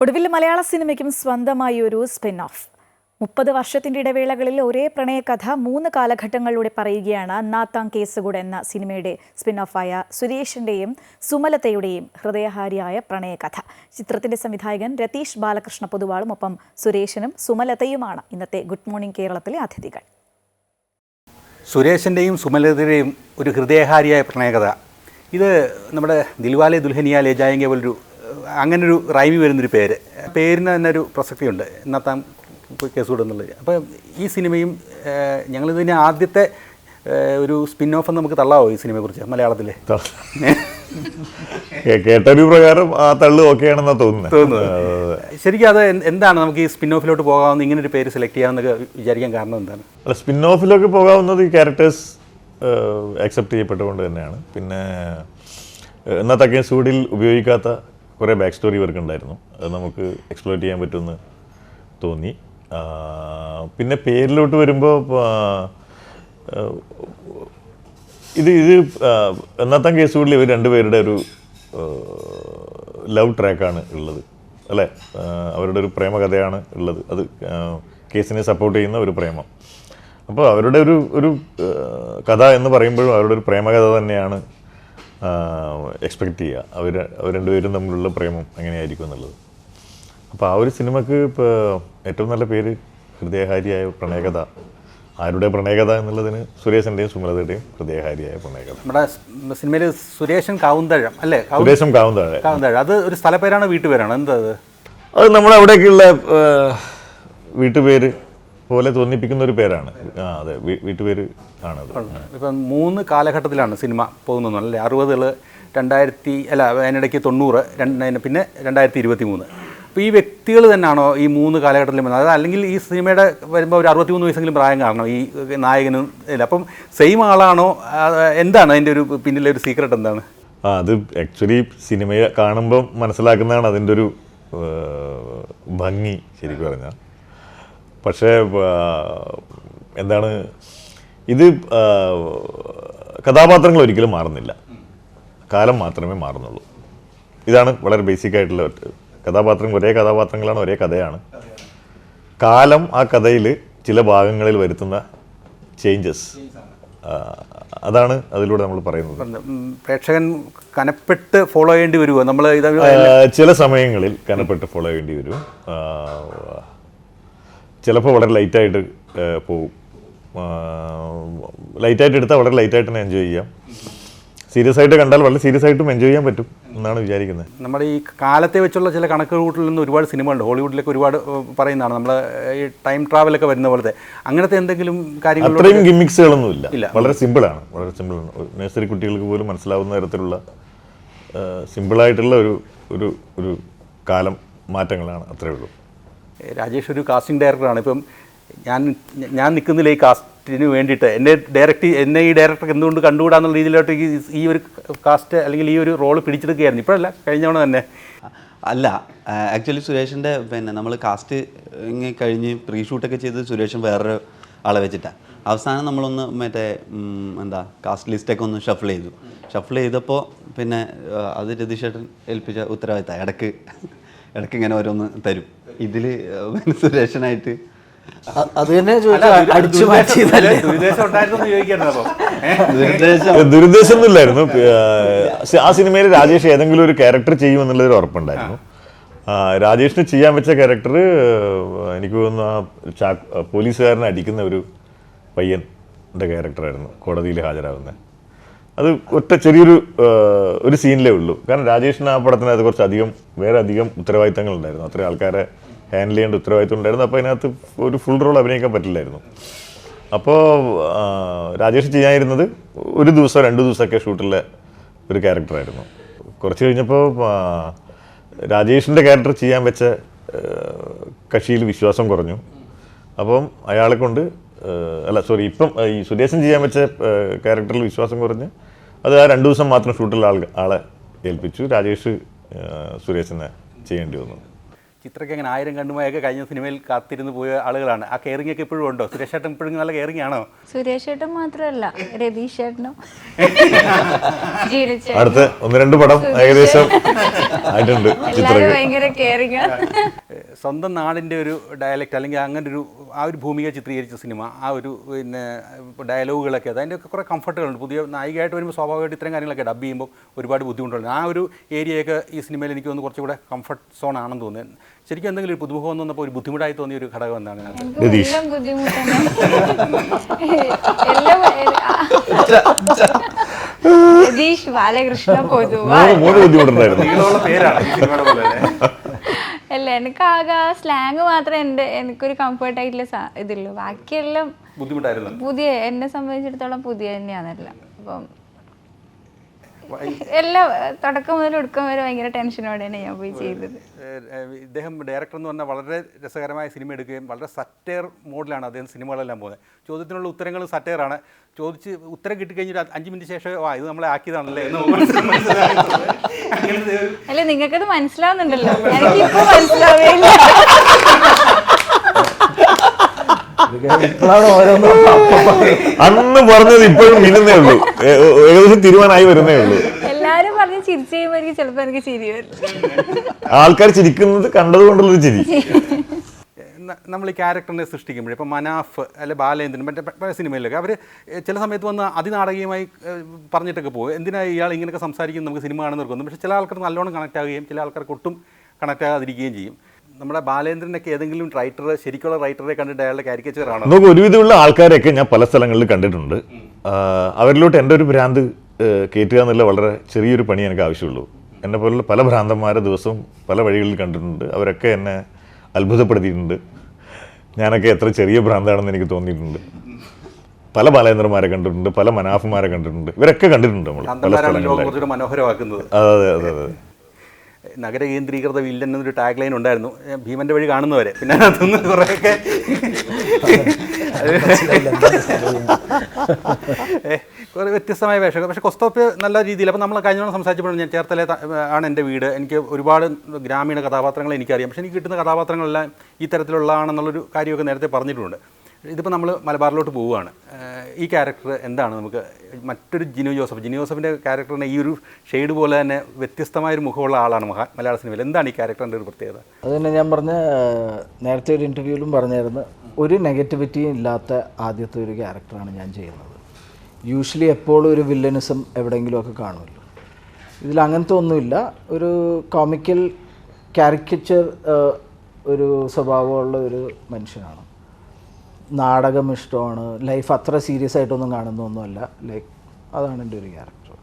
ഒടുവിൽ മലയാള സിനിമയ്ക്കും സ്വന്തമായി ഒരു സ്പിൻ ഓഫ് മുപ്പത് വർഷത്തിന്റെ ഇടവേളകളിൽ ഒരേ പ്രണയകഥ മൂന്ന് കാലഘട്ടങ്ങളിലൂടെ പറയുകയാണ് നാത്താം കേസുകൂട് എന്ന സിനിമയുടെ സ്പിൻ ഓഫായ സുരേഷിന്റെയും സുമലതയുടെയും ഹൃദയഹാരിയായ പ്രണയകഥ. ചിത്രത്തിന്റെ സംവിധായകൻ രതീഷ് ബാലകൃഷ്ണ പൊതുവാളും ഒപ്പം സുരേഷിനും സുമലതയുമാണ് ഇന്നത്തെ ഗുഡ് മോർണിംഗ് കേരളത്തിലെ അതിഥികൾ. സുരേഷിന്റെയും സുമലതയുടെയും ഒരു ഹൃദയഹാരിയായ പ്രണയകഥ. ഇത് നമ്മുടെ ദിൽവാലെ ദുൽഹനിയ ലേ ജായെങ്ക പോലൊരു അങ്ങനൊരു റൈമി വരുന്നൊരു പേര്. പേരിന് തന്നെ ഒരു പ്രസക്തിയുണ്ട്. ഇന്നത്താം കേസ് എന്നുള്ളത് അപ്പോൾ ഈ സിനിമയും ഞങ്ങളിത് ഞങ്ങളിതിനെ ആദ്യത്തെ ഒരു സ്പിൻ ഓഫ് എന്ന് നമുക്ക് തള്ളാവോ ഈ സിനിമയെക്കുറിച്ച് മലയാളത്തിലെ? കേ- കേട്ടൊരു പ്രകാരം ആ തള്ളു ഓക്കെയാണെന്നാ തോന്നുന്നു. തോന്നുന്നത്. ശരിക്കും അത് എന്താണ് നമുക്ക് ഈ സ്പിൻ ഓഫിലോട്ട് പോകാവുന്ന ഇങ്ങനെ ഒരു പേര് സെലക്ട് ചെയ്യാമെന്നൊക്കെ വിചാരിക്കാൻ കാരണം എന്താണ്? അല്ല സ്പിൻ ഓഫിലൊക്കെ പോകാവുന്നത് ഈ ക്യാരക്ടേഴ്സ് അക്സെപ്റ്റ് ചെയ്യപ്പെട്ടുകൊണ്ട് തന്നെയാണ്. പിന്നെ എന്നാൽ ഇന്നത്തെ കേസൂടിൽ ഉപയോഗിക്കാത്ത കുറേ ബാക്ക് സ്റ്റോറി ഇവർക്ക് ഉണ്ടായിരുന്നു. അത് നമുക്ക് എക്സ്പ്ലോർ ചെയ്യാൻ പറ്റുമെന്ന് തോന്നി. പിന്നെ പേരിലോട്ട് വരുമ്പോൾ ഇത് ഇത് ഒന്നാത്താം കേസുകളിൽ ഇവർ രണ്ടുപേരുടെ ഒരു ലവ് ട്രാക്കാണ് ഉള്ളത്. അല്ലേ? അവരുടെ ഒരു പ്രേമകഥയാണ് ഉള്ളത്. അത് കേസിനെ സപ്പോർട്ട് ചെയ്യുന്ന ഒരു പ്രേമം. അപ്പോൾ അവരുടെ ഒരു ഒരു കഥ എന്ന് പറയുമ്പോഴും അവരുടെ ഒരു പ്രേമകഥ തന്നെയാണ് എക്സ്പെക്റ്റ് ചെയ്യുക അവർ അവർ രണ്ടുപേരും തമ്മിലുള്ള പ്രേമം എങ്ങനെയായിരിക്കും എന്നുള്ളത്. അപ്പോൾ ആ ഒരു സിനിമക്ക് ഇപ്പോൾ ഏറ്റവും നല്ല പേര് ഹൃദയഹാരിയായ പ്രണയകഥ. ആരുടെ പ്രണയകഥ എന്നുള്ളതിന് സുരേഷിന്റെയും സുമലതയുടെയും ഹൃദയഹാരിയായ പ്രണയകഥ. നമ്മുടെ സിനിമയിൽ സുരേഷൻ കാവുന്തഴം അല്ലേ? സുരേഷം കാവുന്തഴ കാവുന്തഴ അത് ഒരു സ്ഥലപ്പേരാണ് വീട്ടുപേരാണോ? എന്താ അത്? അത് നമ്മുടെ അവിടേക്കുള്ള വീട്ടുപേര് പോലെ തോന്നിപ്പിക്കുന്ന ഒരു പേരാണ്. ആ അതെ. വീട്ടുപേര് ആണത്. ഇപ്പം മൂന്ന് കാലഘട്ടത്തിലാണ് സിനിമ പോകുന്നത് അല്ലേ അറുപതുകൾ രണ്ടായിരത്തി അല്ല അതിനിടയ്ക്ക് തൊണ്ണൂറ് രണ്ട് പിന്നെ രണ്ടായിരത്തി ഇരുപത്തി മൂന്ന് അപ്പോൾ ഈ വ്യക്തികൾ തന്നെയാണോ ഈ മൂന്ന് കാലഘട്ടത്തിലും വന്നത്? അതായത് അല്ലെങ്കിൽ ഈ സിനിമയുടെ വരുമ്പോൾ ഒരു അറുപത്തിമൂന്ന് വയസ്സെങ്കിലും പ്രായം കാരണം ഈ നായകനും ഇല്ല. അപ്പം സെയിം ആളാണോ? എന്താണ് അതിന്റെ ഒരു പിന്നിലെ ഒരു സീക്രട്ട് എന്താണ്? ആ അത് ആക്ച്വലി സിനിമയെ കാണുമ്പം മനസ്സിലാക്കുന്നതാണ് അതിന്റെ ഒരു ഭംഗി ശരിക്കും പറഞ്ഞാൽ. പക്ഷേ എന്താണ് ഇത് കഥാപാത്രങ്ങൾ ഒരിക്കലും മാറുന്നില്ല. കാലം മാത്രമേ മാറുന്നുള്ളൂ. ഇതാണ് വളരെ ബേസിക് ആയിട്ടുള്ള കഥാപാത്രങ്ങൾ ഒരേ കഥാപാത്രങ്ങളാണ് ഒരേ കഥയാണ്. കാലം ആ കഥയിൽ ചില ഭാഗങ്ങളിൽ വരുത്തുന്ന ചേഞ്ചസ് അതാണ് അതിലൂടെ നമ്മൾ പറയുന്നത്. പ്രേക്ഷകൻ കനപ്പെട്ട് ഫോളോ ചെയ്യേണ്ടി വരുമോ നമ്മൾ ചില സമയങ്ങളിൽ കനപ്പെട്ട് ഫോളോ ചെയ്യേണ്ടി വരും. ചിലപ്പോൾ വളരെ ലൈറ്റായിട്ട് പോകും. ലൈറ്റായിട്ട് എടുത്താൽ വളരെ ലൈറ്റായിട്ട് തന്നെ എൻജോയ് ചെയ്യാം. സീരിയസ് ആയിട്ട് കണ്ടാൽ വളരെ സീരിയസ് ആയിട്ടും എൻജോയ് ചെയ്യാൻ പറ്റും എന്നാണ് വിചാരിക്കുന്നത്. നമ്മുടെ ഈ കാലത്തെ വെച്ചുള്ള ചില കണക്കുകൂട്ടിൽ നിന്ന് ഒരുപാട് സിനിമകളുണ്ട്. ഹോളിവുഡിലൊക്കെ ഒരുപാട് പറയുന്നതാണ്. നമ്മൾ ഈ ടൈം ട്രാവലൊക്കെ വരുന്ന പോലത്തെ. അങ്ങനത്തെ എന്തെങ്കിലും കാര്യങ്ങൾ അത്രയും ഗിമിക്സുകളൊന്നും ഇല്ല. ഇല്ല. വളരെ സിമ്പിളാണ് വളരെ സിമ്പിളാണ് നഴ്സറി കുട്ടികൾക്ക് പോലും മനസ്സിലാവുന്ന തരത്തിലുള്ള സിമ്പിളായിട്ടുള്ള ഒരു ഒരു ഒരു കാലം മാറ്റങ്ങളാണ് അത്രയേ ഉള്ളൂ. രാജേഷ് ഒരു കാസ്റ്റിംഗ് ഡയറക്ടറാണ് ഇപ്പം ഞാൻ ഞാൻ നിൽക്കുന്നില്ല ഈ കാസ്റ്റിന് വേണ്ടിയിട്ട്. എന്നെ ഡയറക്റ്റ് എന്നെ ഈ ഡയറക്ടർ എന്തുകൊണ്ട് കണ്ടുകൂടാന്നുള്ള രീതിയിലോട്ട് ഈ ഒരു കാസ്റ്റ് അല്ലെങ്കിൽ ഈ ഒരു റോൾ പിടിച്ചെടുക്കുകയായിരുന്നു. ഇപ്പോഴല്ല കഴിഞ്ഞ തവണ തന്നെ. അല്ല ആക്ച്വലി സുരേഷിന്റെ പിന്നെ നമ്മൾ കാസ്റ്റ് കഴിഞ്ഞ് പ്രീ ഷൂട്ടൊക്കെ ചെയ്ത് സുരേഷൻ വേറൊരു ആളെ വെച്ചിട്ടാണ് അവസാനം നമ്മളൊന്ന് മറ്റേ എന്താ കാസ്റ്റ് ലിസ്റ്റൊക്കെ ഒന്ന് ഷഫിൾ ചെയ്തു. ഷഫിൾ ചെയ്തപ്പോൾ പിന്നെ അത് രതീഷേട്ടൻ ഏൽപ്പിച്ച ഉത്തരവാദിത്തം. ഇടയ്ക്ക് ഇടയ്ക്ക് ഇങ്ങനെ ഓരോന്ന് തരും. പിന്നെ സുരേഷനായിട്ട്. അത് തന്നെ അടിച്ചു മാറ്റിയതല്ലേ? ദുരുദ്ദേശം ഒന്നുമില്ലായിരുന്നു. ആ- സിനിമയിൽ രാജേഷ് ഏതെങ്കിലും ഒരു ക്യാരക്ടർ ചെയ്യുമെന്നുള്ളൊരു ഉറപ്പുണ്ടായിരുന്നു. രാജേഷിന് ചെയ്യാൻ വെച്ച ക്യാരക്ടർ എനിക്ക് തോന്നുന്നു ആ ചാ- പോലീസുകാരനെ അടിക്കുന്ന ഒരു പയ്യന്റെ ക്യാരക്ടറായിരുന്നു. കോടതിയിൽ ഹാജരാകുന്നത് അത് ഒറ്റ ചെറിയൊരു ഒരു സീനിലേ ഉള്ളൂ. കാരണം രാജേഷിന് ആ പടത്തിനകത്ത് കുറച്ച് അധികം വേറെ അധികം ഉത്തരവാദിത്തങ്ങൾ ഉണ്ടായിരുന്നു അത്രയും ആൾക്കാരെ ഹാൻഡിൽ ചെയ്യേണ്ട ഉത്തരവാദിത്വം ഉണ്ടായിരുന്നു. അപ്പോൾ അതിനകത്ത് ഒരു ഫുൾ റോൾ അഭിനയിക്കാൻ പറ്റില്ലായിരുന്നു. അപ്പോൾ രാജേഷ് ചെയ്യാനിരുന്നത് ഒരു ദിവസം രണ്ട് ദിവസമൊക്കെ ഷൂട്ടിലെ ഒരു ക്യാരക്ടറായിരുന്നു കുറച്ച് കഴിഞ്ഞപ്പോൾ രാജേഷിന്റെ ക്യാരക്ടർ ചെയ്യാൻ വെച്ച കക്ഷിയിൽ വിശ്വാസം കുറഞ്ഞു. അപ്പം അയാളെ കൊണ്ട് അല്ല സോറി ഇപ്പം ഈ സുരേശൻ ചെയ്യാൻ വെച്ച ക്യാരക്ടറിൽ വിശ്വാസം കുറഞ്ഞ് അത് ആ രണ്ട് ദിവസം മാത്രം ഷൂട്ടിൽ ആൾ ആളെ ഏൽപ്പിച്ചു. രാജേഷ് സുരേഷിനെ ചെയ്യേണ്ടി വന്നു. ചിത്രയ്ക്ക് അങ്ങനെ ആയിരം കണ്ണുമായൊക്കെ കഴിഞ്ഞ സിനിമയിൽ കാത്തിരുന്ന് പോയ ആളുകളാണ്. ആ കെയറിംഗ് ഒക്കെ ഇപ്പോഴും ഉണ്ടോ? സുരേഷ് ഏട്ടൻ ഇപ്പോഴും നല്ല കെയറിംഗ് ആണോ? സുരേഷ് ഏട്ടൻ മാത്രമല്ല രതീഷ് ചേട്ടനും അടുത്ത് അടുത്ത ഒന്ന് രണ്ട് പടം ഏകദേശം ആയിട്ടുണ്ട് ഭയങ്കര സ്വന്തം നാടിന്റെ ഒരു ഡയലക്റ്റ് അല്ലെങ്കിൽ അങ്ങനെ ഒരു ആ ഒരു ഭൂമിക ചിത്രീകരിച്ച സിനിമ ആ ഒരു പിന്നെ ഡയലോഗുകളൊക്കെ അത് അതിന്റെയൊക്കെ കുറേ കംഫർട്ടുകളുണ്ട് പുതിയ നായികയായിട്ട് വരുമ്പോൾ സ്വാഭാവികമായിട്ട് ഇത്രയും കാര്യങ്ങളൊക്കെ ഡബ് ചെയ്യുമ്പോൾ ഒരുപാട് ബുദ്ധിമുട്ടുണ്ട്. ആ ഒരു ഏരിയയൊക്കെ ഈ സിനിമയിൽ എനിക്ക് തോന്നുന്നു കുറച്ചുകൂടെ കംഫർട്ട് സോൺ ആണെന്ന് തോന്നുന്നത് ശരിക്കും എന്തെങ്കിലും ഒരു പുതുമുഖം വന്നപ്പോൾ ഒരു ബുദ്ധിമുട്ടായി തോന്നിയ ഒരു ഘടകം എന്താണ്. എല്ലാം ബുദ്ധിമുട്ടാണ്. രതീഷ് ബാലകൃഷ്ണ അല്ല? എനിക്ക് ആകെ ആ സ്ലാങ് മാത്രമേ എന്റെ എനിക്കൊരു കംഫർട്ട് ആയിട്ടുള്ള ഇതുള്ളൂ. ബാക്കിയെല്ലാം ബുദ്ധിമുട്ടായിരുന്നു? പുതിയ എന്നെ സംബന്ധിച്ചിടത്തോളം പുതിയ തന്നെയാണല്ലോ. അപ്പം എല്ലാം തുടക്കം മുതൽ ഒടുക്കം വരെ ഭയങ്കര ടെൻഷനോടെയാണ് ഞാൻ പോയി ചെയ്തത്. ഇദ്ദേഹം ഡയറക്ടർ എന്ന് പറഞ്ഞാൽ വളരെ രസകരമായ സിനിമ എടുക്കുകയും വളരെ സറ്റയർ മോഡിലാണ് അദ്ദേഹം സിനിമകളെല്ലാം പോകുന്നത്. ചോദ്യത്തിനുള്ള ഉത്തരങ്ങൾ സറ്റയറാണ് ചോദിച്ച് ഉത്തരം കിട്ടിക്കഴിഞ്ഞിട്ട് ഒരു അഞ്ച് മിനിറ്റ് ശേഷം ആ ഇത് നമ്മളെ ആക്കിയതാണല്ലേ? അല്ല നിങ്ങൾക്കത് മനസ്സിലാവുന്നുണ്ടല്ലോ. എനിക്കിപ്പോ ഇപ്പോഴാണ് ഓരോന്നും അപ്പം പറയും. അന്ന് പറഞ്ഞത് ഇപ്പോഴും മിന്നുന്നേ ഉള്ളൂ. ഏകദേശം തീരുമാനമായി വരുന്നേ ഉള്ളൂ. എല്ലാരും പറഞ്ഞ് ചിരിച്ചു എനിക്ക് ചിലപ്പോ എനിക്ക് ചിരി വരും. ആൾക്കാർ ചിരിക്കുന്നത് കണ്ടത് കൊണ്ടുള്ളൊരു ചിരി. നമ്മൾ ഈ ക്യാരക്ടറിനെ സൃഷ്ടിക്കുമ്പോഴേ ഇപ്പോൾ മനാഫ് അല്ലെ ബാലേന്ദ്രൻ മറ്റേ പല സിനിമയിലൊക്കെ അവർ ചില സമയത്ത് വന്ന് അതിനാടകീയമായി പറഞ്ഞിട്ടൊക്കെ പോകും. എന്തിനാ ഇയാൾ ഇങ്ങനെയൊക്കെ സംസാരിക്കുന്നത്? നമുക്ക് സിനിമ കാണുന്നവർക്കൊന്നും പക്ഷേ ചില ആൾക്കാർ നല്ലോണം കണക്ട് ആവുകയും ചില ആൾക്കാർക്ക് ഒട്ടും കണക്ട് ആകാതിരിക്കുകയും ചെയ്യും. നമ്മുടെ ബാലേന്ദ്രനൊക്കെ ഏതെങ്കിലും റൈറ്റർ ശരിക്കുള്ള റൈറ്ററെ കണ്ടിട്ട് അയാളുടെ കാരിക്കേച്ചർ ആണോ? നമുക്ക് ഒരുവിധമുള്ള ആൾക്കാരെയൊക്കെ ഞാൻ പല സ്ഥലങ്ങളിൽ കണ്ടിട്ടുണ്ട്. അവരിലോട്ട് എന്റെ ഒരു ഭ്രാന്ത് കയറ്റുക എന്നുള്ള വളരെ ചെറിയൊരു പണി എനിക്ക് ആവശ്യമുള്ളൂ. എന്നെ പോലുള്ള പല ഭ്രാന്തന്മാരെ ദിവസവും പല വഴികളിൽ കണ്ടിട്ടുണ്ട്. അവരൊക്കെ എന്നെ അത്ഭുതപ്പെടുത്തിയിട്ടുണ്ട്. ഞാനൊക്കെ എത്ര ചെറിയ ഭ്രാന്താണെന്ന് എനിക്ക് തോന്നിയിട്ടുണ്ട്. പല ബാലേന്ദ്രന്മാരെ കണ്ടിട്ടുണ്ട് പല മനാഫന്മാരെ കണ്ടിട്ടുണ്ട്. ഇവരൊക്കെ കണ്ടിട്ടുണ്ട് നമ്മൾ പല സ്ഥലങ്ങളിൽ അതെ അതെ അതെ. നഗര കേന്ദ്രീകൃത വില്ലൻ എന്നൊരു ടാഗ് ലൈൻ ഉണ്ടായിരുന്നു. ഭീമന്റെ വഴി കാണുന്നവരെ. പിന്നെ അതൊന്ന് കുറേയൊക്കെ കുറേ വ്യത്യസ്തമായ വേഷം പക്ഷേ കൊസ്തോപ്പ് നല്ല രീതിയിൽ അപ്പോൾ നമ്മൾ കഴിഞ്ഞ സംസാരിച്ചപ്പോഴും ഞാൻ ചേർത്തല ആണ് എന്റെ വീട്. എനിക്ക് ഒരുപാട് ഗ്രാമീണ കഥാപാത്രങ്ങളെ എനിക്കറിയാം. പക്ഷേ എനിക്ക് കിട്ടുന്ന കഥാപാത്രങ്ങളെല്ലാം ഈ തരത്തിലുള്ളതാണെന്നുള്ളൊരു കാര്യമൊക്കെ നേരത്തെ പറഞ്ഞിട്ടുണ്ട്. ഇതിപ്പോൾ നമ്മൾ മലബാറിലോട്ട് പോവുകയാണ്. ഈ ക്യാരക്ടർ എന്താണ് നമുക്ക് മറ്റൊരു ജിനു ജോസഫ്? ജിനു ജോസഫിന്റെ ക്യാരക്ടറിനെ ഈ ഒരു ഷെയ്ഡ് പോലെ തന്നെ വ്യത്യസ്തമായൊരു മുഖമുള്ള ആളാണ് മഹാ മലയാള സിനിമയിൽ എന്താണ് ഈ ക്യാരക്ടറിന്റെ ഒരു പ്രത്യേകത? അത് തന്നെ ഞാൻ പറഞ്ഞ നേരത്തെ ഒരു ഇന്റർവ്യൂവിലും പറഞ്ഞായിരുന്നു. ഒരു നെഗറ്റിവിറ്റിയും ഇല്ലാത്ത ആദ്യത്തെ ഒരു ക്യാരക്ടറാണ് ഞാൻ ചെയ്യുന്നത്. യൂഷ്വലി എപ്പോഴും ഒരു വില്ലനിസം എവിടെയെങ്കിലുമൊക്കെ കാണുമല്ലോ. ഇതിൽ അങ്ങനത്തെ ഒന്നുമില്ല. ഒരു കോമിക്കൽ കാരിക്കച്ചർ ഒരു സ്വഭാവമുള്ള ഒരു മനുഷ്യനാണ്. നാടകം ഇഷ്ടമാണ് ലൈഫ് അത്ര സീരിയസ് ആയിട്ടൊന്നും കാണുന്നൊന്നുമല്ല. ലൈക്ക് അതാണ് എന്റെ ഒരു ക്യാരക്ടർ.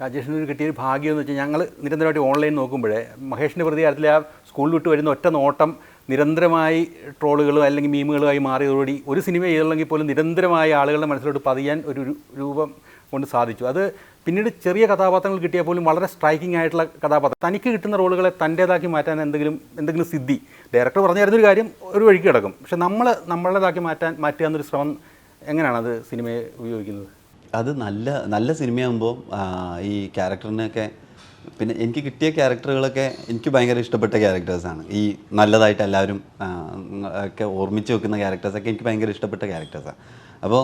രാജേഷിന് ഒരു കിട്ടിയൊരു ഭാഗ്യം എന്ന് വെച്ചാൽ ഞങ്ങൾ നിരന്തരമായിട്ട് ഓൺലൈൻ നോക്കുമ്പോഴേ മഹേഷിന്റെ പ്രതികാരത്തിൽ ആ സ്കൂളിൽ വിട്ട് വരുന്ന ഒറ്റ നോട്ടം നിരന്തരമായി ട്രോളുകളും അല്ലെങ്കിൽ മീമുകളുമായി മാറിയതോടുകൂടി ഒരു സിനിമ ചെയ്തില്ലെങ്കിൽ പോലും നിരന്തരമായി ആളുകളുടെ മനസ്സിലോട്ട് പതിയാൻ ഒരു രൂപം കൊണ്ട് സാധിച്ചു. അത് പിന്നീട് ചെറിയ കഥാപാത്രങ്ങൾ കിട്ടിയാൽ പോലും വളരെ സ്ട്രൈക്കിംഗ് ആയിട്ടുള്ള കഥാപാത്രം. തനിക്ക് കിട്ടുന്ന റോളുകളെ തന്റേതാക്കി മാറ്റാൻ എന്തെങ്കിലും എന്തെങ്കിലും സിദ്ധി. ഡയറക്ടർ പറഞ്ഞു ഒരു കാര്യം ഒരു വഴിക്ക് കിടക്കും. പക്ഷെ നമ്മൾ നമ്മളേതാക്കി മാറ്റാൻ മാറ്റുക എന്നൊരു ശ്രമം എങ്ങനെയാണ് അത് സിനിമയെ ഉപയോഗിക്കുന്നത്? അത് നല്ല നല്ല സിനിമയാകുമ്പോൾ ഈ ക്യാരക്ടറിനൊക്കെ പിന്നെ എനിക്ക് കിട്ടിയ ക്യാരക്ടറുകളൊക്കെ എനിക്ക് ഭയങ്കര ഇഷ്ടപ്പെട്ട ക്യാരക്ടേഴ്സാണ് ഈ നല്ലതായിട്ട് എല്ലാവരും ഒക്കെ ഓർമ്മിച്ച് വെക്കുന്ന ക്യാരക്ടേഴ്സൊക്കെ എനിക്ക് ഭയങ്കര ഇഷ്ടപ്പെട്ട ക്യാരക്ടേഴ്സാണ് അപ്പോൾ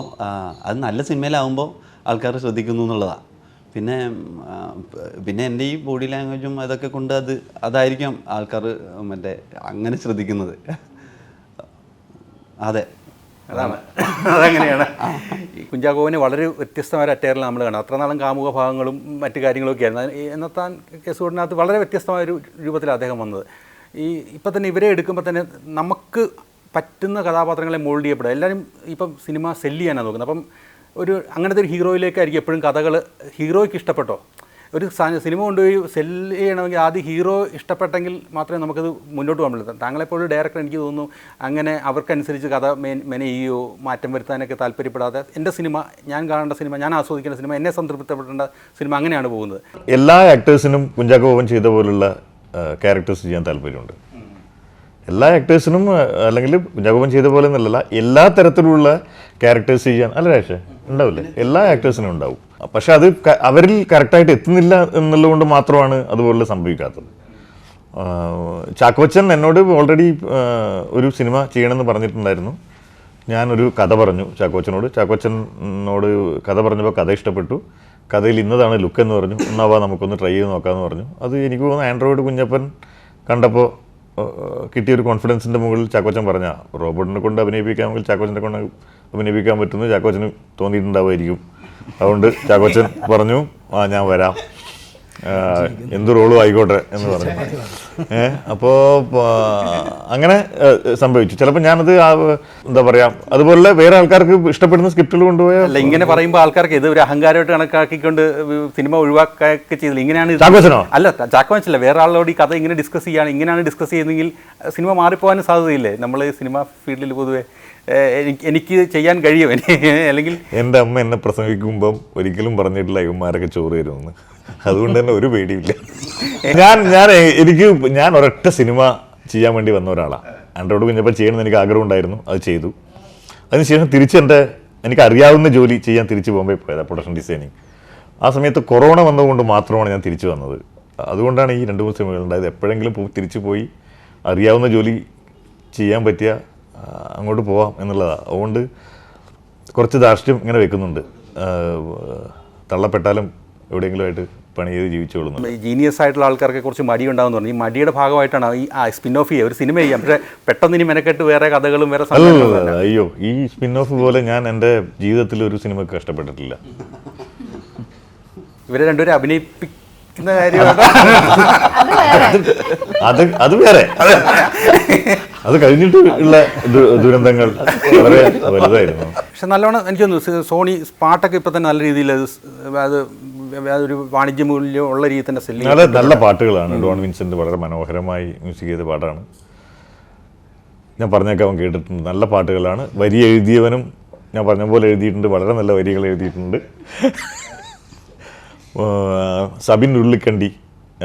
അത് നല്ല സിനിമയിലാവുമ്പോൾ ആൾക്കാർ ശ്രദ്ധിക്കുന്നു എന്നുള്ളതാണ് പിന്നെ പിന്നെ എന്റെ ഈ ബോഡി ലാംഗ്വേജും അതൊക്കെ കൊണ്ട് അത് അതായിരിക്കാം ആൾക്കാർ മറ്റേ അങ്ങനെ ശ്രദ്ധിക്കുന്നത്. അതെ. അതാണ്. അതങ്ങനെയാണ്. ഈ കുഞ്ചാക്കോവിനെ വളരെ വ്യത്യസ്തമായ ഒരു അറ്റയറിൽ നമ്മൾ കാണുന്നത് അത്ര നാളും കാമുക ഭാഗങ്ങളും മറ്റു കാര്യങ്ങളൊക്കെ ആയിരുന്നു. എന്നത്താൻ കേസുകൂടിനകത്ത് വളരെ വ്യത്യസ്തമായ ഒരു രൂപത്തിൽ അദ്ദേഹം വന്നത്. ഈ ഇപ്പം തന്നെ ഇവരെ എടുക്കുമ്പോൾ തന്നെ നമുക്ക് പറ്റുന്ന കഥാപാത്രങ്ങളെ മോൾഡ് ചെയ്യപ്പെടുക. എല്ലാവരും ഇപ്പം സിനിമ സെല്ല് ചെയ്യാനാണ് നോക്കുന്നത്. അപ്പം ഒരു അങ്ങനത്തെ ഒരു ഹീറോയിലേക്കായിരിക്കും എപ്പോഴും കഥകൾ ഹീറോയ്ക്ക് ഇഷ്ടപ്പെട്ടോ? ഒരു സിനിമ കൊണ്ടുപോയി സെല്ല് ചെയ്യണമെങ്കിൽ ആദ്യം ഹീറോ ഇഷ്ടപ്പെട്ടെങ്കിൽ മാത്രമേ നമുക്കത് മുന്നോട്ട് പോകാൻ പറ്റൂ താങ്കളെപ്പോഴും ഡയറക്ടർ എനിക്ക് തോന്നുന്നു അങ്ങനെ അവർക്കനുസരിച്ച് കഥ മെൻ മെനയോ മാറ്റം വരുത്താനൊക്കെ താല്പര്യപ്പെടാതെ എന്റെ സിനിമ ഞാൻ കാണേണ്ട സിനിമ ഞാൻ ആസ്വദിക്കേണ്ട സിനിമ എന്നെ സംതൃപ്തിപ്പെടേണ്ട സിനിമ അങ്ങനെയാണ് പോകുന്നത്. എല്ലാ ആക്ടേഴ്സിനും കുഞ്ചാക്കോ ബോബൻ ചെയ്ത പോലുള്ള ക്യാരക്ടേഴ്സ് ചെയ്യാൻ താല്പര്യമുണ്ട്. എല്ലാ ആക്ടേഴ്സിനും അല്ലെങ്കിൽ കുഞ്ചാക്കോ ബോബൻ ചെയ്ത പോലെ എന്നല്ല എല്ലാ തരത്തിലുള്ള ക്യാരക്ടേഴ്സ് ചെയ്യാൻ. അല്ല രാഷേ ഉണ്ടാവില്ലേ? എല്ലാ ആക്ടേഴ്സിനും ഉണ്ടാവും. പക്ഷെ അത് അവരിൽ കറക്റ്റായിട്ട് എത്തുന്നില്ല എന്നുള്ളതുകൊണ്ട് മാത്രമാണ് അതുപോലെ സംഭവിക്കാത്തത്. ചാക്കോച്ചൻ എന്നോട് ഓൾറെഡി ഒരു സിനിമ ചെയ്യണമെന്ന് പറഞ്ഞിട്ടുണ്ടായിരുന്നു. ഞാനൊരു കഥ പറഞ്ഞു ചാക്കോച്ചനോട്. ചാക്കോച്ചനോട് കഥ പറഞ്ഞപ്പോൾ കഥ ഇഷ്ടപ്പെട്ടു. കഥയിൽ ഇന്നതാണ് ലുക്ക് എന്ന് പറഞ്ഞു. എന്നാവാ നമുക്കൊന്ന് ട്രൈ ചെയ്ത് നോക്കാമെന്ന് പറഞ്ഞു. അത് എനിക്ക് തോന്നുന്നു ആൻഡ്രോയിഡ് കുഞ്ഞപ്പൻ കണ്ടപ്പോൾ കിട്ടിയൊരു കോൺഫിഡൻസിന്റെ മുകളിൽ ചാക്കോച്ചൻ പറഞ്ഞ റോബോട്ടിനെ കൊണ്ട് അഭിനയിപ്പിക്കാമെങ്കിൽ ചാക്കോച്ചനെ കൊണ്ട് അഭിനയിപ്പിക്കാൻ പറ്റുന്നു ചാക്കോച്ചന് തോന്നിയിട്ടുണ്ടാവുമായിരിക്കും. അതുകൊണ്ട് ചാക്കോച്ചൻ പറഞ്ഞു ആ ഞാൻ വരാം. എന്ത് റോളും ആയിക്കോട്ടെ എന്ന് പറഞ്ഞു. ഏഹ് അപ്പോൾ അങ്ങനെ സംഭവിച്ചു. ചിലപ്പോൾ ഞാനത് എന്താ പറയാ അതുപോലെ വേറെ ആൾക്കാർക്ക് ഇഷ്ടപ്പെടുന്ന സ്ക്രിപ്റ്റുകൾ കൊണ്ടുപോയാൽ അല്ല ഇങ്ങനെ പറയുമ്പോൾ ആൾക്കാർക്ക് ഇത് ഒരു അഹങ്കാരമായിട്ട് കണക്കാക്കിക്കൊണ്ട് സിനിമ ഒഴിവാക്കുകയൊക്കെ ചെയ്തില്ല. ഇങ്ങനെയാണ് ചാക്കോച്ചനോ? അല്ല ചാക്കോച്ചല്ല വേറെ ആളോട് ഈ കഥ ഇങ്ങനെ ഡിസ്കസ് ചെയ്യാണ് ഇങ്ങനെയാണ് ഡിസ്കസ് ചെയ്യുന്നെങ്കിൽ സിനിമ മാറിപ്പോകാനും സാധ്യതയില്ലേ? നമ്മൾ സിനിമ ഫീൽഡിൽ പൊതുവെ എനിക്ക് ചെയ്യാൻ കഴിയും. അല്ലെങ്കിൽ എന്റെ അമ്മ എന്നെ പ്രസംഗിക്കുമ്പം ഒരിക്കലും പറഞ്ഞിട്ടില്ല ഇവന്മാരൊക്കെ ചോറ് തരുമെന്ന്. അതുകൊണ്ട് തന്നെ ഒരു പേടിയില്ല ഞാൻ ഞാൻ എനിക്ക് ഞാൻ ഒരൊറ്റ സിനിമ ചെയ്യാൻ വേണ്ടി വന്ന ഒരാളാണ് ആൻഡ്രോയിഡ് കുഞ്ഞപ്പോൾ ചെയ്യണമെന്ന് എനിക്ക് ആഗ്രഹം ഉണ്ടായിരുന്നു അത് ചെയ്തു. അതിനുശേഷം തിരിച്ച് എന്റെ എനിക്ക് അറിയാവുന്ന ജോലി ചെയ്യാൻ തിരിച്ച് ബോംബെ പോയത് പ്രൊഡക്ഷൻ ഡിസൈനിങ് ആ സമയത്ത് കൊറോണ വന്നതുകൊണ്ട് മാത്രമാണ് ഞാൻ തിരിച്ചു വന്നത്. അതുകൊണ്ടാണ് ഈ രണ്ട് മൂന്ന് സിനിമകൾ ഉണ്ടായത്. എപ്പോഴെങ്കിലും തിരിച്ചു പോയി അറിയാവുന്ന ജോലി ചെയ്യാൻ പറ്റിയ അങ്ങോട്ട് പോവാം എന്നുള്ളതാണ് അതുകൊണ്ട് കുറച്ച് ധാർഷ്ട്യം ഇങ്ങനെ വെക്കുന്നുണ്ട്. തള്ളപ്പെട്ടാലും എവിടെയെങ്കിലും ആയിട്ട് പണി ചെയ്ത് ജീവിച്ചോളുന്നു. ജീനിയസ് ആയിട്ടുള്ള ആൾക്കാർക്ക് കുറച്ച് മടി ഉണ്ടാവും പറഞ്ഞു. ഈ മടിയുടെ ഭാഗമായിട്ടാണ് ഈ സ്പിൻ ഓഫ് ചെയ്യുക ഒരു സിനിമ ചെയ്യാം. പക്ഷേ പെട്ടെന്ന് ഇനി മെനക്കെട്ട് വേറെ കഥകളും വേറെ അയ്യോ ഈ സ്പിൻ ഓഫ് പോലെ ഞാൻ എന്റെ ജീവിതത്തിൽ ഒരു സിനിമക്ക് കഷ്ടപ്പെട്ടിട്ടില്ല. ഇവരെ രണ്ടുപേരെ അഭിനയിപ്പിക്കുന്ന കാര്യമാണ് അത് അത് വേറെ. അത് കഴിഞ്ഞിട്ട് ഉള്ള ദുരന്തങ്ങൾ വളരെ വലുതായിരുന്നു. പക്ഷെ നല്ലോണം എനിക്ക് തോന്നുന്നു സോണി പാട്ടൊക്കെ ഇപ്പം തന്നെ നല്ല രീതിയിൽ അത് ഒരു വാണിജ്യ മൂല്യം ഉള്ള രീതിയിൽ തന്നെ സെല്ലിങ് നല്ല നല്ല പാട്ടുകളാണ്. ഡോൺ വിൻസെന്റ് വളരെ മനോഹരമായി മ്യൂസിക് ചെയ്ത പാട്ടാണ്. ഞാൻ പറഞ്ഞൊക്കെ അവൻ കേട്ടിട്ടുണ്ട്. നല്ല പാട്ടുകളാണ്. വരി എഴുതിയവനും ഞാൻ പറഞ്ഞ പോലെ എഴുതിയിട്ടുണ്ട്. വളരെ നല്ല വരികൾ എഴുതിയിട്ടുണ്ട്. സബിൻ ഉള്ളിക്കണ്ടി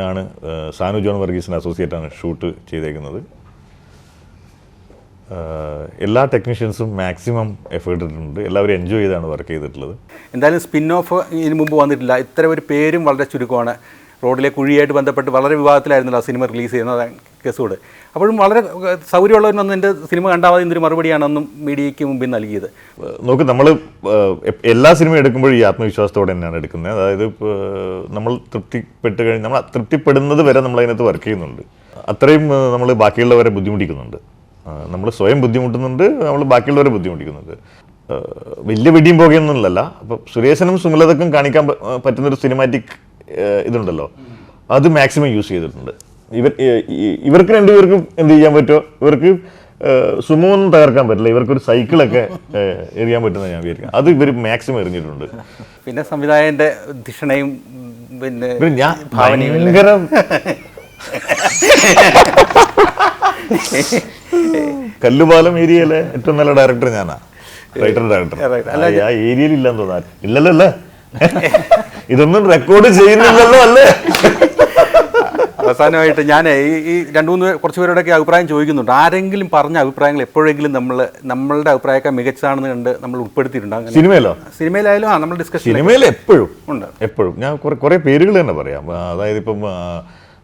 ആണ് സാനു ജോൺ വർഗീസിന്റെ അസോസിയേറ്റാണ് ഷൂട്ട് ചെയ്തേക്കുന്നത്. എല്ലാ ടെക്നീഷ്യൻസും മാക്സിമം എഫേർട്ട് ഇട്ടിട്ടുണ്ട്. എല്ലാവരും എൻജോയ് ചെയ്താണ് വർക്ക് ചെയ്തിട്ടുള്ളത്. എന്തായാലും സ്പിൻ ഓഫ് ഇതിന് മുമ്പ് വന്നിട്ടില്ല. ഇത്ര ഒരു പേരും വളരെ ചുരുക്കമാണ്. റോഡിലെ കുഴിയായിട്ട് ബന്ധപ്പെട്ട് വളരെ വിവാദത്തിലായിരുന്നല്ലോ ആ സിനിമ റിലീസ് ചെയ്യുന്നത്. കേസോട്. അപ്പോഴും വളരെ സൗകര്യമുള്ളവരൊന്നും എന്റെ സിനിമ കണ്ടാവാതെ എന്തൊരു മറുപടിയാണെന്നും മീഡിയയ്ക്ക് മുമ്പിൽ നൽകിയത്. നോക്ക് നമ്മൾ എല്ലാ സിനിമയും എടുക്കുമ്പോഴും ഈ ആത്മവിശ്വാസത്തോടെ തന്നെയാണ് എടുക്കുന്നത്. അതായത് നമ്മൾ തൃപ്തിപ്പെട്ട് കഴിഞ്ഞ് നമ്മൾ തൃപ്തിപ്പെടുന്നത് വരെ നമ്മൾ അതിനകത്ത് വർക്ക് ചെയ്യുന്നുണ്ട്. അത്രയും നമ്മൾ ബാക്കിയുള്ളവരെ ബുദ്ധിമുട്ടിക്കുന്നുണ്ട്. നമ്മൾ സ്വയം ബുദ്ധിമുട്ടുന്നുണ്ട് നമ്മൾ ബാക്കിയുള്ളവരെ ബുദ്ധിമുട്ടിക്കുന്നുണ്ട്. വലിയ വെടിയും പോകുകയൊന്നുമില്ലല്ല അപ്പം സുരേഷനും സുമലതക്കും കാണിക്കാൻ പറ്റുന്നൊരു സിനിമാറ്റിക് ഇതുണ്ടല്ലോ. അത് മാക്സിമം യൂസ് ചെയ്തിട്ടുണ്ട്. ഇവർ ഇവർക്ക് രണ്ടുപേർക്കും എന്ത് ചെയ്യാൻ പറ്റുമോ ഇവർക്ക് സുമോ ഒന്നും തകർക്കാൻ പറ്റില്ല. ഇവർക്കൊരു സൈക്കിളൊക്കെ എറിയാൻ പറ്റുന്ന ഞാൻ വിചാരിക്കും അത് ഇവർ മാക്സിമം എറിഞ്ഞിട്ടുണ്ട്. പിന്നെ സംവിധായകന്റെ ധിഷണയും പിന്നെ ഞാൻ. ഭയങ്കര കല്ലുപാലം ഏരിയയിലെ ഏറ്റവും നല്ല ഡയറക്ടർ ഞാനാ. റൈറ്റർ ഡയറക്ടർ അല്ല, ആ ഏരിയയിൽ ഇല്ലെന്ന് തോന്നാൻ ഇല്ലല്ലോ അല്ലേ ഇതൊന്നും റെക്കോർഡ് ചെയ്യുന്നില്ലല്ലോ അല്ലേ? അവസാനമായിട്ട് ഞാൻ ഈ ഈ രണ്ട് മൂന്ന് കുറച്ച് പേരോടൊക്കെ അഭിപ്രായം ചോദിക്കുന്നുണ്ട്. ആരെങ്കിലും പറഞ്ഞ അഭിപ്രായങ്ങൾ എപ്പോഴെങ്കിലും നമ്മൾ നമ്മളുടെ അഭിപ്രായമൊക്കെ മികച്ചതാണെന്ന് കണ്ട് നമ്മൾ ഉൾപ്പെടുത്തിയിട്ടുണ്ട്? അങ്ങനെ സിനിമയിലോ? സിനിമയിലായാലും ആ നമ്മൾ ഡിസ്കഷൻ സിനിമയിൽ എപ്പോഴും. ഉണ്ട്. എപ്പോഴും. ഞാൻ കുറെ കുറേ പേരുകൾ തന്നെ പറയാം. അതായത് ഇപ്പം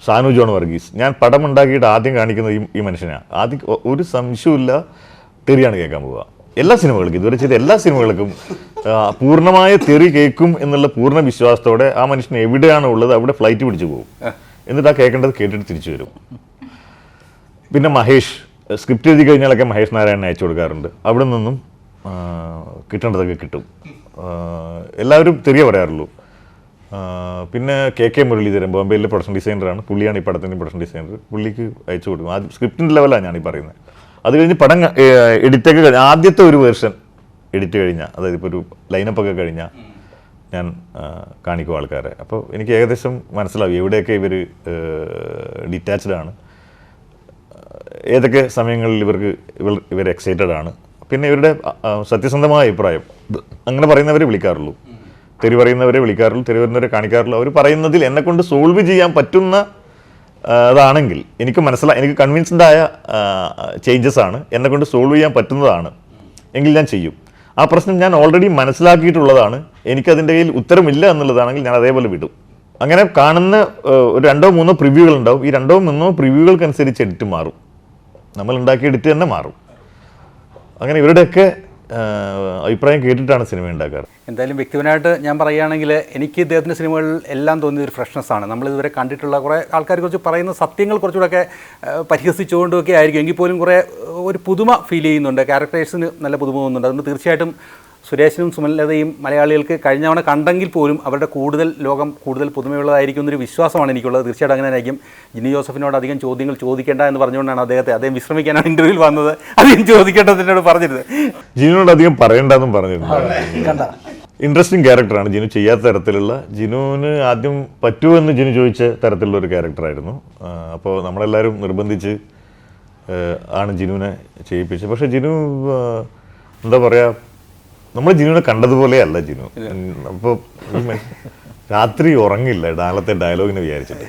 സാനു ജോൺ വർഗീസ്. ഞാൻ പടം ഉണ്ടാക്കിയിട്ട് ആദ്യം കാണിക്കുന്ന ഈ ഈ മനുഷ്യനാണ് ആദ്യം ഒരു സംശയമില്ല തെറിയാണ് കേൾക്കാൻ പോവുക. എല്ലാ സിനിമകൾക്കും ഇതുവരെ ചെയ്ത എല്ലാ സിനിമകൾക്കും പൂർണമായ തെറി കേൾക്കും എന്നുള്ള പൂർണ വിശ്വാസത്തോടെ ആ മനുഷ്യൻ എവിടെയാണ് ഉള്ളത് അവിടെ ഫ്ലൈറ്റ് പിടിച്ചു പോകും. എന്നിട്ട് ആ കേൾക്കേണ്ടത് കേട്ടിട്ട് തിരിച്ചു വരും. പിന്നെ മഹേഷ്. സ്ക്രിപ്റ്റ് എഴുതി കഴിഞ്ഞാലൊക്കെ മഹേഷ് നാരായണൻ അയച്ചു കൊടുക്കാറുണ്ട്. അവിടെ നിന്നും കിട്ടേണ്ടതൊക്കെ കിട്ടും. എല്ലാവരും തെറിയ പറയാറുള്ളൂ. പിന്നെ കെ കെ മുരളീധരൻ ബോംബെയിലെ പ്രൊഡക്ഷൻ ഡിസൈനറാണ് പുള്ളിയാണ് ഈ പടത്തിന്റെ പ്രൊഡക്ഷൻ ഡിസൈനർ പുള്ളിക്ക് അയച്ചു കൊടുക്കും. ആദ്യം സ്ക്രിപ്റ്റിന്റെ ലെവലാണ് ഞാൻ പറയുന്നത് അത് കഴിഞ്ഞ് പടം എഡിറ്റൊക്കെ കഴിഞ്ഞ ആദ്യത്തെ ഒരു വേർഷൻ എഡിറ്റ് കഴിഞ്ഞാൽ അതായത് ഇപ്പോൾ ഒരു ലൈനപ്പ് ഒക്കെ കഴിഞ്ഞാൽ ഞാൻ കാണിക്കും ആൾക്കാരെ. അപ്പോൾ എനിക്ക് ഏകദേശം മനസ്സിലാവും എവിടെയൊക്കെ ഇവർ ഡിറ്റാച്ച്ഡ് ആണ്. ഏതൊക്കെ സമയങ്ങളിൽ ഇവർക്ക് ഇവർ ഇവർ എക്സൈറ്റഡ് ആണ്. പിന്നെ ഇവരുടെ സത്യസന്ധമായ അഭിപ്രായം. അങ്ങനെ പറയുന്നവരെ വിളിക്കാറുള്ളൂ. തെറി പറയുന്നവരെ വിളിക്കാറുള്ളൂ തെറി പറയുന്നവരെ കാണിക്കാറുള്ളൂ അവർ പറയുന്നതിൽ എന്നെ കൊണ്ട് സോൾവ് ചെയ്യാൻ പറ്റുന്ന അതാണെങ്കിൽ എനിക്ക് മനസ്സിലായി എനിക്ക് കൺവിൻസ്ഡ് ആയ ചേഞ്ചസ് ആണ് എന്നെ കൊണ്ട് സോൾവ് ചെയ്യാൻ പറ്റുന്നതാണ് എങ്കിൽ ഞാൻ ചെയ്യും. ആ പ്രശ്നം ഞാൻ ഓൾറെഡി മനസ്സിലാക്കിയിട്ടുള്ളതാണ്. എനിക്കതിന്റെ കയ്യിൽ ഉത്തരമില്ല എന്നുള്ളതാണെങ്കിൽ ഞാൻ അതേപോലെ വിടും. അങ്ങനെ കാണുന്ന ഒരു രണ്ടോ മൂന്നോ പ്രിവ്യൂകൾ ഉണ്ടാവും ഈ രണ്ടോ മൂന്നോ പ്രിവ്യൂകൾക്കനുസരിച്ച് എഡിറ്റ് മാറും. നമ്മൾ ഉണ്ടാക്കിയ എഡിറ്റ് തന്നെ മാറും. അങ്ങനെ ഇവരുടെയൊക്കെ അഭിപ്രായം കേട്ടിട്ടാണ് സിനിമ ഉണ്ടാക്കാറ്. എന്തായാലും വ്യക്തിപരമായിട്ട് ഞാൻ പറയുകയാണെങ്കിൽ എനിക്ക് ഇദ്ദേഹത്തിന്റെ സിനിമകളിൽ എല്ലാം തോന്നിയ ഒരു ഫ്രഷ്നെസ് ആണ്. നമ്മൾ ഇതുവരെ കണ്ടിട്ടുള്ള കുറേ ആൾക്കാരെ കുറിച്ച് പറയുന്ന സത്യങ്ങൾ കുറച്ചുകൂടെയൊക്കെ പരിഹസിച്ചുകൊണ്ടൊക്കെ ആയിരിക്കും. എങ്കിൽ പോലും കുറേ ഒരു പുതുമ ഫീൽ ചെയ്യുന്നുണ്ട്. ക്യാരക്ടേഴ്സിന് നല്ല പുതുമ തോന്നുന്നുണ്ട്. അതുകൊണ്ട് തീർച്ചയായിട്ടും സുരേഷിനും സുമലതയും മലയാളികൾക്ക് കഴിഞ്ഞ തവണ കണ്ടെങ്കിൽ പോലും അവരുടെ കൂടുതൽ ലോകം കൂടുതൽ പുതുമയുള്ളതായിരിക്കും എന്നൊരു വിശ്വാസമാണ് എനിക്കുള്ളത്. തീർച്ചയായിട്ടും അങ്ങനെ ആയിരിക്കും. ജിനി ജോസഫിനോട് അധികം ചോദ്യങ്ങൾ ചോദിക്കേണ്ട എന്ന് പറഞ്ഞുകൊണ്ടാണ് അദ്ദേഹത്തെ അദ്ദേഹം വിശ്രമിക്കാനാണ് ഇന്റർവ്യൂവിൽ വന്നത്. അധികം ചോദിക്കേണ്ടത് എന്നോട് പറഞ്ഞിരുന്നത്. ജിനുവിനോട് അധികം പറയണ്ടെന്നും പറഞ്ഞിരുന്നു. കണ്ട? ഇൻട്രസ്റ്റിംഗ് ക്യാരക്ടറാണ് ജിനു. ചെയ്യാത്ത തരത്തിലുള്ള ജിനുവിന് ആദ്യം പറ്റുമോ എന്ന് ജിനു ചോദിച്ച തരത്തിലുള്ള ഒരു ക്യാരക്ടറായിരുന്നു അപ്പോൾ നമ്മളെല്ലാവരും നിർബന്ധിച്ച് ആണ് ജിനുവിനെ ചെയ്യിപ്പിച്ചത്. പക്ഷേ ജിനു എന്താ പറയുക നമ്മൾ ജിനുവിനെ കണ്ടതുപോലെയല്ല ജിനു. അപ്പോൾ രാത്രി ഉറങ്ങില്ല. നാളത്തെ ഡയലോഗിനെ വിചാരിച്ചിട്ട്.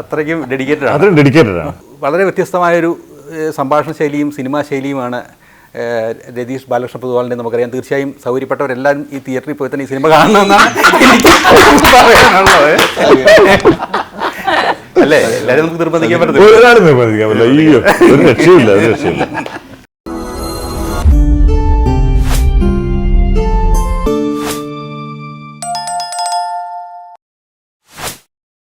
അത്രയ്ക്കും ഡെഡിക്കേറ്റഡ് ആണ്. അത്രയും ഡെഡിക്കേറ്റഡ് ആണ്. വളരെ വ്യത്യസ്തമായൊരു ഒരു സംഭാഷണ ശൈലിയും സിനിമാ ശൈലിയുമാണ് രതീഷ് ബാലകൃഷ്ണ പൊതുവാളിനെ നമുക്കറിയാം. തീർച്ചയായും സൗകര്യപ്പെട്ടവരെല്ലാം ഈ തിയേറ്ററിൽ പോയി തന്നെ ഈ സിനിമ കാണണമെന്നാണ് അല്ലേ? എല്ലാവരും നമുക്ക് നിർബന്ധിക്കാൻ പറ്റില്ല. അയ്യോ ഒരു രക്ഷയില്ല ഒരു രക്ഷയില്ല